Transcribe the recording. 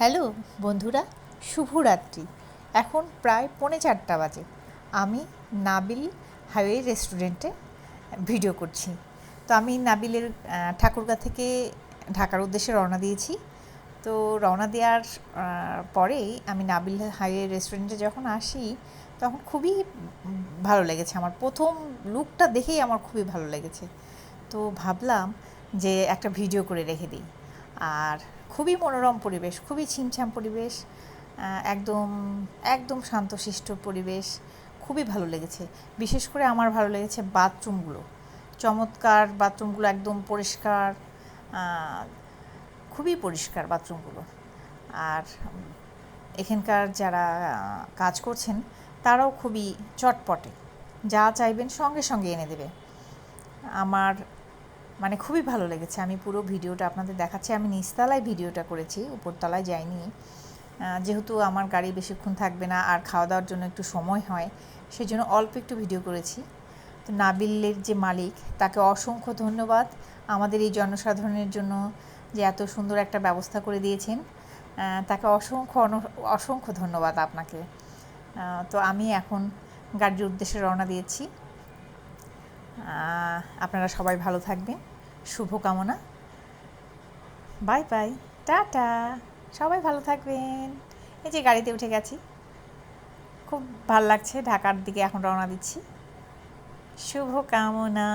Hello, বন্ধুরা, শুভরাত্রি। এখন প্রায় পৌনে চারটা বাজে। আমি নাবিল হাইওয়ে রেস্টুরেন্টে ভিডিও করছি। তো আমি নাবিলের ঠাকুরগা থেকে ঢাকার উদ্দেশ্যে রওনা দিয়েছি। তো রওনা দেওয়ার পরেই আমি নাবিল হাইওয়ে রেস্টুরেন্টে যখন আসি, তখন খুবই ভালো লেগেছে। আমার প্রথম লুকটা দেখেই আমার খুবই ভালো লেগেছে। তো ভাবলাম যে একটা ভিডিও করে রেখে দিই। আর খুবই মনোরম পরিবেশ, খুবই ছিমছাম পরিবেশ একদম একদম শান্তশিষ্ট পরিবেশ, খুবই ভালো লেগেছে। বিশেষ করে আমার ভালো লেগেছে বাথরুমগুলো। চমৎকার বাথরুমগুলো একদম পরিষ্কার খুবই পরিষ্কার বাথরুমগুলো। আর এখানকার যারা কাজ করছেন, তারাও খুবই চটপটে। যা চাইবেন সঙ্গে সঙ্গে এনে দেবে। আমার মানে খুবই ভালো লেগেছে। আমি পুরো ভিডিওটা আপনাদের দেখাচ্ছি। আমি নিচতলায় ভিডিওটা করেছি, উপরতলায় যাইনি। যেহেতু আমার গাড়ি বেশিক্ষণ থাকবে না আর খাওয়া দাওয়ার জন্য একটু সময় হয় সেই জন্য অল্প একটু ভিডিও করেছি। তো নাবিলের যে মালিক, তাকে অসংখ্য ধন্যবাদ। আমাদের এই জনসাধারণের জন্য যে এত সুন্দর একটা ব্যবস্থা করে দিয়েছেন তাকে অসংখ্য অসংখ্য ধন্যবাদ আপনাকে। তো আমি এখন গাড়ির উদ্দেশ্যে রওনা দিয়েছি। আপনারা সবাই ভালো থাকবেন। শুভকামনা। Bye bye. টাটা। সবাই ভালো থাকবেন। এই যে গাড়িতে উঠে গেছি। খুব ভালো লাগছে। ঢাকার দিকে এখন রওনা দিচ্ছি। শুভকামনা।